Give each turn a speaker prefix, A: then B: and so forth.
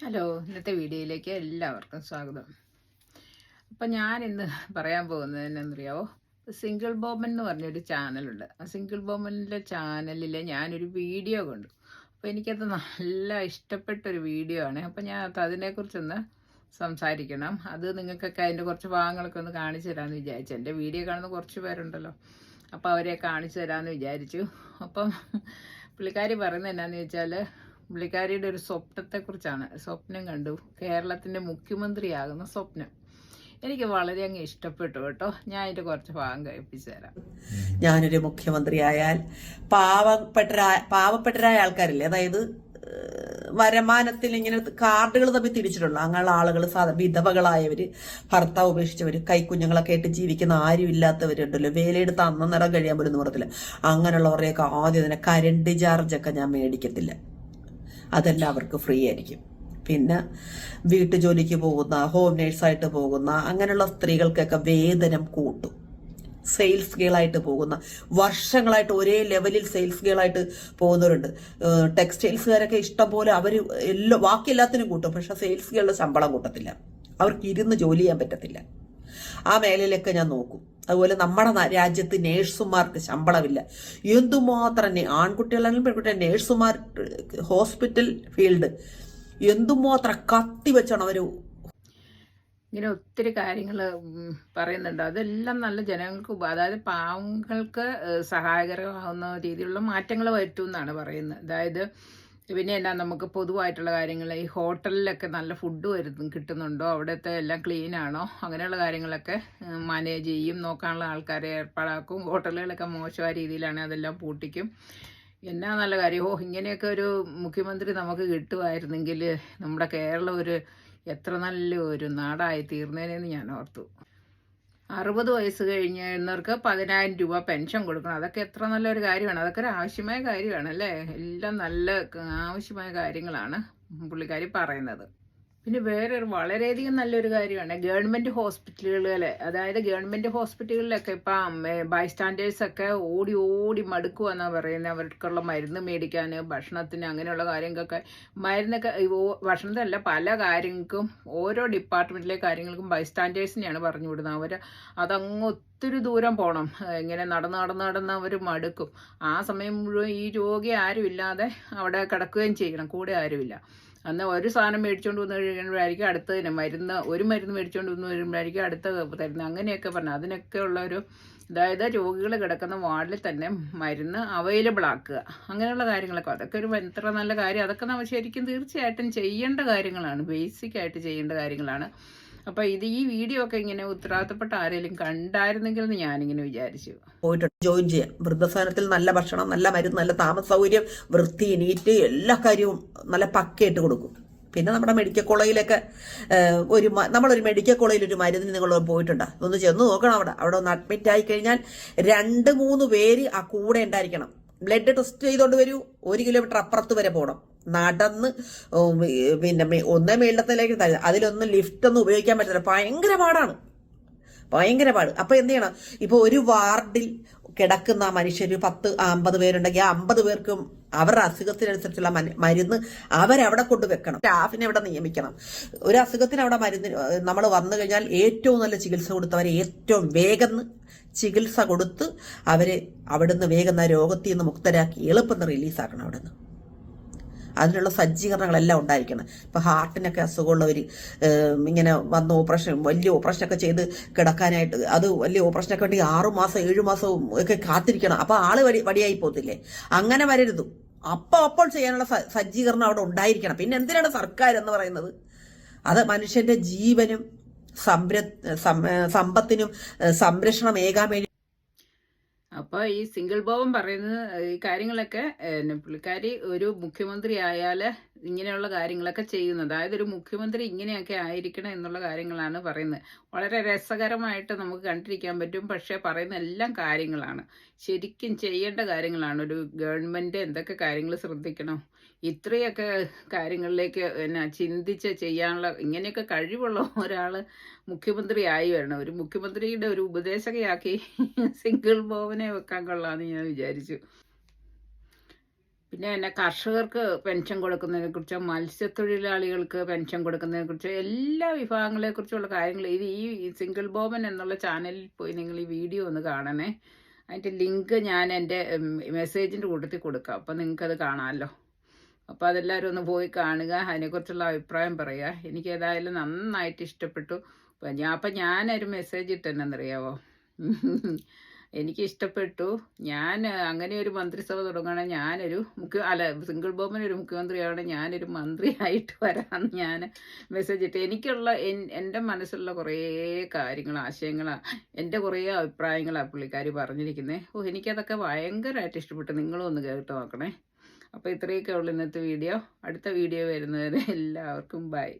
A: Hello ഇന്നത്തെ വീഡിയോയിലേക്ക് എല്ലാവർക്കും സ്വാഗതം. അപ്പം ഞാൻ ഇന്ന് പറയാൻ പോകുന്നത് എന്നറിയാവോ സിംഗിൾ ബോമൻ എന്ന് പറഞ്ഞൊരു ചാനലുണ്ട്. ആ സിംഗിൾ ബോമനിലെ ചാനലിൽ ഞാനൊരു വീഡിയോ കണ്ടു. അപ്പോൾ എനിക്കത് നല്ല ഇഷ്ടപ്പെട്ടൊരു വീഡിയോ ആണ്. അപ്പം ഞാൻ അത് അതിനെക്കുറിച്ചൊന്ന് സംസാരിക്കണം. അത് നിങ്ങൾക്കൊക്കെ അതിന്റെ കുറച്ച് ഭാഗങ്ങളൊക്കെ ഒന്ന് കാണിച്ചു തരാമെന്ന് വിചാരിച്ചു. എന്റെ വീഡിയോ കാണുന്ന കുറച്ച് പേരുണ്ടല്ലോ. അപ്പോൾ അവരെ കാണിച്ചു തരാമെന്ന് വിചാരിച്ചു. അപ്പം പുള്ളിക്കാരി പറയുന്നത് എന്നാന്ന് വെച്ചാൽ പുള്ളിക്കാരിയുടെ ഒരു സ്വപ്നത്തെക്കുറിച്ചാണ്. സ്വപ്നം കണ്ടു. കേരളത്തിന്റെ മുഖ്യമന്ത്രിയാകുന്ന സ്വപ്നം. എനിക്ക് വളരെ അങ്ങ് ഇഷ്ടപ്പെട്ടു കേട്ടോ. ഞാൻ അതിന്റെ കുറച്ച് ഭാഗം കഴിപ്പിച്ചു തരാം.
B: ഞാനൊരു മുഖ്യമന്ത്രിയായാൽ പാവപ്പെട്ടരായ പാവപ്പെട്ടരായ ആൾക്കാരില്ലേ? അതായത് വരമാനത്തിൽ ഇങ്ങനെ കാർഡുകൾ തമ്മിൽ തിരിച്ചിട്ടുള്ള. അങ്ങനെയുള്ള ആളുകൾ വിധവകളായവര് ഭർത്താവ് ഉപേക്ഷിച്ചവര് കൈക്കുഞ്ഞുങ്ങളൊക്കെ ആയിട്ട് ജീവിക്കുന്ന ആരും ഇല്ലാത്തവരുണ്ടല്ലോ. വേലയെടുത്ത് അന്നേരം കഴിയാൻ പോലും പറഞ്ഞില്ല അങ്ങനെയുള്ളവരെയൊക്കെ ആദ്യം തന്നെ കരണ്ട് ചാർജൊക്കെ ഞാൻ മേടിക്കത്തില്ല. അതെല്ലാം അവർക്ക് ഫ്രീ ആയിരിക്കും. പിന്നെ വീട്ടുജോലിക്ക് പോകുന്ന ഹോം നേഴ്സായിട്ട് പോകുന്ന അങ്ങനെയുള്ള സ്ത്രീകൾക്കൊക്കെ വേതനം കൂട്ടും. സെയിൽസ് ഗേളായിട്ട് പോകുന്ന വർഷങ്ങളായിട്ട് ഒരേ ലെവലിൽ സെയിൽസ് ഗേളായിട്ട് പോകുന്നവരുണ്ട്. ടെക്സ്റ്റൈൽസുകാരൊക്കെ ഇഷ്ടം പോലെ അവർ എല്ലാ ബാക്കി എല്ലാത്തിനും കൂട്ടും. പക്ഷെ സെയിൽസ് ഗേളുടെ ശമ്പളം കൂട്ടത്തില്ല. അവർക്ക് ഇരുന്ന് ജോലി ചെയ്യാൻ പറ്റത്തില്ല. ആ മേഖലയിലൊക്കെ ഞാൻ നോക്കും. അതുപോലെ നമ്മുടെ രാജ്യത്ത് നേഴ്സുമാർക്ക് ശമ്പളമില്ല. എന്തുമാത്രം ആൺകുട്ടികളാണെങ്കിലും പെൺകുട്ടികൾ നേഴ്സുമാർ ഹോസ്പിറ്റൽ ഫീൽഡ് എന്തുമാത്രം കത്തി വെച്ചാണ് അവർ
A: ഇങ്ങനെ ഒത്തിരി കാര്യങ്ങൾ പറയുന്നുണ്ട്. അതെല്ലാം നല്ല ജനങ്ങൾക്ക് അതായത് പാവങ്ങൾക്ക് സഹായകരമാകുന്ന രീതിയിലുള്ള മാറ്റങ്ങൾ വരുത്തും എന്നാണ് പറയുന്നത്. അതായത് പിന്നെ എന്നാ നമുക്ക് പൊതുവായിട്ടുള്ള കാര്യങ്ങൾ ഈ ഹോട്ടലിലൊക്കെ നല്ല ഫുഡ് വരുന്നു കിട്ടുന്നുണ്ടോ? അവിടുത്തെ എല്ലാം ക്ലീൻ ആണോ? അങ്ങനെയുള്ള കാര്യങ്ങളൊക്കെ മാനേജ് ചെയ്യും. നോക്കാനുള്ള ആൾക്കാരെ ഏർപ്പാടാക്കും. ഹോട്ടലുകളൊക്കെ മോശമായ രീതിയിലാണ് അതെല്ലാം പൂട്ടിക്കും. എന്നാ നല്ല കാര്യം? ഓ ഇങ്ങനെയൊക്കെ ഒരു മുഖ്യമന്ത്രി നമുക്ക് കിട്ടുമായിരുന്നെങ്കിൽ നമ്മുടെ കേരളം ഒരു എത്ര നല്ല ഒരു നാടായി തീർന്നേനെന്ന് ഞാൻ ഓർത്തു. അറുപത് വയസ്സ് കഴിഞ്ഞവർക്ക് പതിനായിരം രൂപ പെൻഷൻ കൊടുക്കണം. അതൊക്കെ എത്ര നല്ലൊരു കാര്യമാണ്. അതൊക്കെ ഒരു ആവശ്യമായ കാര്യമാണ് അല്ലേ? എല്ലാം നല്ല ആവശ്യമായ കാര്യങ്ങളാണ് പുള്ളിക്കാരി പറയുന്നത്. പിന്നെ വേറൊരു വളരെയധികം നല്ലൊരു കാര്യമാണ് ഗവൺമെന്റ് ഹോസ്പിറ്റലുകളിലെ അതായത് ഗവൺമെന്റ് ഹോസ്പിറ്റലുകളിലൊക്കെ ഇപ്പം ബൈസ്റ്റാൻഡേഴ്സ് ഒക്കെ ഓടി ഓടി മടുക്കുവെന്നാണ് പറയുന്നത് അവർക്കുള്ള മരുന്ന് മേടിക്കാൻ ഭക്ഷണത്തിന് അങ്ങനെയുള്ള കാര്യങ്ങൾക്കൊക്കെ മരുന്നൊക്കെ ഭക്ഷണത്തിനല്ല പല കാര്യങ്ങൾക്കും ഓരോ ഡിപ്പാർട്ട്മെന്റിലെ കാര്യങ്ങൾക്കും ബൈസ്റ്റാൻഡേഴ്സിനെയാണ് പറഞ്ഞു വിടുന്നത്. അവർ അതങ്ങ് ഒത്തിരി ദൂരം പോകണം ഇങ്ങനെ നടന്ന് നടന്ന് നടന്ന് അവർ മടുക്കും. ആ സമയം മുഴുവൻ ഈ രോഗി ആരുമില്ലാതെ അവിടെ കിടക്കുകയും ചെയ്യണം. കൂടെ ആരുമില്ല അന്ന് ഒരു സാധനം മേടിച്ചുകൊണ്ട് വന്ന് കഴിയുമ്പോഴായിരിക്കും അടുത്തതിന് മരുന്ന് ഒരു മരുന്ന് മേടിച്ചുകൊണ്ട് വന്ന് വരുമ്പോഴായിരിക്കും അടുത്ത തരുന്നത്. അങ്ങനെയൊക്കെ പറഞ്ഞു അതിനൊക്കെ ഉള്ള ഒരു അതായത് രോഗികൾ കിടക്കുന്ന വാർഡിൽ തന്നെ മരുന്ന് അവൈലബിൾ ആക്കുക. അങ്ങനെയുള്ള കാര്യങ്ങളൊക്കെ. അതൊക്കെ ഒരു എത്ര നല്ല കാര്യം. അതൊക്കെ നമ്മൾ ശരിക്കും തീർച്ചയായിട്ടും ചെയ്യേണ്ട കാര്യങ്ങളാണ്. ബേസിക് ആയിട്ട് ചെയ്യേണ്ട കാര്യങ്ങളാണ്. അപ്പോൾ ഇത് ഈ വീഡിയോ ഒക്കെ ഇങ്ങനെ ഉത്തരവാദിത്തപ്പെട്ട ആരെങ്കിലും കണ്ടായിരുന്നെങ്കിൽ ഞാനിങ്ങനെ വിചാരിച്ചു.
B: പോയിട്ട് ജോയിൻ ചെയ്യാം. വൃദ്ധസദനത്തിൽ നല്ല ഭക്ഷണം നല്ല മരുന്ന് നല്ല താമസ സൗകര്യം വൃത്തി നീറ്റ് എല്ലാ കാര്യവും നല്ല പക്കയായിട്ട് കൊടുക്കും. പിന്നെ നമ്മുടെ മെഡിക്കൽ കോളേജിലൊക്കെ ഒരു നമ്മളൊരു മെഡിക്കൽ കോളേജിൽ ഒരു മരുന്നിന് നിങ്ങൾ പോയിട്ടുണ്ട്. ഒന്ന് ചെന്ന് നോക്കണം അവിടെ. അവിടെ ഒന്ന് അഡ്മിറ്റ് ആയി കഴിഞ്ഞാൽ രണ്ട് മൂന്ന് പേര് ആ കൂടെ ഉണ്ടായിരിക്കണം. ബ്ലഡ് ടെസ്റ്റ് ചെയ്തോണ്ട് വരൂ. ഒരു കിലോമീറ്റർ അപ്പുറത്ത് വരെ പോകണം നടന്ന് പിന്നെ ഒന്ന് മേളത്തിലേക്ക് തരാം അതിലൊന്നും ലിഫ്റ്റ് ഒന്നും ഉപയോഗിക്കാൻ പറ്റില്ല. ഭയങ്കര പാടാണ്. ഭയങ്കര പാട്. അപ്പൊ എന്ത് ചെയ്യണം? ഇപ്പൊ ഒരു വാർഡിൽ കിടക്കുന്ന മനുഷ്യർ പത്ത് അമ്പത് പേരുണ്ടെങ്കിൽ ആ അമ്പത് പേർക്കും അവരുടെ അസുഖത്തിനനുസരിച്ചുള്ള മരുന്ന് അവരവിടെ കൊണ്ട് വെക്കണം സ്റ്റാഫിനെ അവിടെ നിയമിക്കണം. ഒരു അസുഖത്തിന് അവിടെ മരുന്ന് നമ്മൾ വന്നു കഴിഞ്ഞാൽ ഏറ്റവും നല്ല ചികിത്സ കൊടുത്തവരെ ഏറ്റവും വേഗം ചികിത്സ കൊടുത്ത് അവരെ അവിടുന്ന് വേഗം രോഗത്തിൽ നിന്ന് മുക്തരാക്കി എളുപ്പം റിലീസാക്കണം അവിടുന്ന്. അതിനുള്ള സജ്ജീകരണങ്ങളെല്ലാം ഉണ്ടായിരിക്കണം. ഇപ്പോൾ ഹാർട്ടിനൊക്കെ അസുഖമുള്ളവർ ഇങ്ങനെ വന്ന് ഓപ്പറേഷൻ വലിയ ഓപ്പറേഷനൊക്കെ ചെയ്ത് കിടക്കാനായിട്ട് അത് വലിയ ഓപ്പറേഷനൊക്കെ വേണ്ടി ആറു മാസം ഏഴു മാസവും ഒക്കെ കാത്തിരിക്കണം. അപ്പോൾ ആൾ വടി വടിയായി പോകത്തില്ലേ? അങ്ങനെ വരരുത്. അപ്പോൾ അപ്പോൾ ചെയ്യാനുള്ള സജ്ജീകരണം അവിടെ ഉണ്ടായിരിക്കണം. പിന്നെ എന്തിനാണ് സർക്കാർ എന്ന് പറയുന്നത്? അത് മനുഷ്യന്റെ ജീവനും സംര സമ്പത്തിനും സംരക്ഷണം ഏകാൻ വേണ്ടി
A: അപ്പോൾ ഈ സിംഗിൾ ബോബൻ പറയുന്നത് ഈ കാര്യങ്ങളൊക്കെ പുള്ളിക്കാരി ഒരു മുഖ്യമന്ത്രി ആയാൽ ഇങ്ങനെയുള്ള കാര്യങ്ങളൊക്കെ ചെയ്യുന്നത്. അതായത് ഒരു മുഖ്യമന്ത്രി ഇങ്ങനെയൊക്കെ ആയിരിക്കണം എന്നുള്ള കാര്യങ്ങളാണ് പറയുന്നത്. വളരെ രസകരമായിട്ട് നമുക്ക് കണ്ടിരിക്കാൻ പറ്റും. പക്ഷേ പറയുന്ന എല്ലാം കാര്യങ്ങളാണ്. ശരിക്കും ചെയ്യേണ്ട കാര്യങ്ങളാണ്. ഒരു ഗവൺമെന്റ് എന്തൊക്കെ കാര്യങ്ങൾ ശ്രദ്ധിക്കണം. ഇത്രയൊക്കെ കാര്യങ്ങളിലേക്ക് എന്നാ ചിന്തിച്ച് ചെയ്യാനുള്ള ഇങ്ങനെയൊക്കെ കഴിവുള്ള ഒരാൾ മുഖ്യമന്ത്രി ആയി വരണം. ഒരു മുഖ്യമന്ത്രിയുടെ ഒരു ഉപദേശകയാക്കി സിംഗിൾ ബോവനെ വെക്കാൻ കൊള്ളാമെന്ന് ഞാൻ വിചാരിച്ചു. പിന്നെ എന്നെ കർഷകർക്ക് പെൻഷൻ കൊടുക്കുന്നതിനെ കുറിച്ച് മത്സ്യത്തൊഴിലാളികൾക്ക് പെൻഷൻ കൊടുക്കുന്നതിനെ കുറിച്ച് എല്ലാ വിഭാഗങ്ങളെ കുറിച്ചുള്ള കാര്യങ്ങൾ ഇത് ഈ സിംഗിൾ ബോബൻ എന്നുള്ള ചാനലിൽ പോയി നിങ്ങൾ ഈ വീഡിയോ ഒന്ന് കാണണേ. അതിന്റെ ലിങ്ക് ഞാൻ എന്റെ മെസ്സേജിന്റെ കൂട്ടത്തിൽ കൊടുക്കാം. അപ്പോൾ നിങ്ങൾക്കത് കാണാമല്ലോ. അപ്പോൾ അതെല്ലാവരും ഒന്ന് പോയി കാണുക അതിനെക്കുറിച്ചുള്ള അഭിപ്രായം പറയുക. എനിക്ക് ഏതായാലും നന്നായിട്ട് ഇഷ്ടപ്പെട്ടു. അപ്പം ഞാൻ അപ്പം ഞാനൊരു മെസ്സേജ് ഇട്ടെന്നറിയാവോ? എനിക്ക് ഇഷ്ടപ്പെട്ടു ഞാൻ അങ്ങനെ ഒരു മന്ത്രിസഭ തുടങ്ങുകയാണെങ്കിൽ ഞാനൊരു മുഖ്യ അല്ല സിംഗിൾ ബോബൻ ഒരു മുഖ്യമന്ത്രിയാണ് ഞാനൊരു മന്ത്രിയായിട്ട് വരാമെന്ന് ഞാൻ മെസ്സേജ് ഇട്ട്. എനിക്കുള്ള എൻ- എന്റെ മനസ്സിലുള്ള കുറേ കാര്യങ്ങൾ ആശയങ്ങളാണ് എന്റെ കുറേ അഭിപ്രായങ്ങളാണ് പുള്ളിക്കാർ പറഞ്ഞിരിക്കുന്നത് ഓ എനിക്കതൊക്കെ ഭയങ്കരമായിട്ട് ഇഷ്ടപ്പെട്ടു. നിങ്ങളും ഒന്ന് കേട്ട് നോക്കണേ. അപ്പോൾ ഇത്രയൊക്കെ ഉള്ളൂ ഇന്നത്തെ വീഡിയോ. അടുത്ത വീഡിയോ വരുന്നവരെ എല്ലാവർക്കും ബൈ.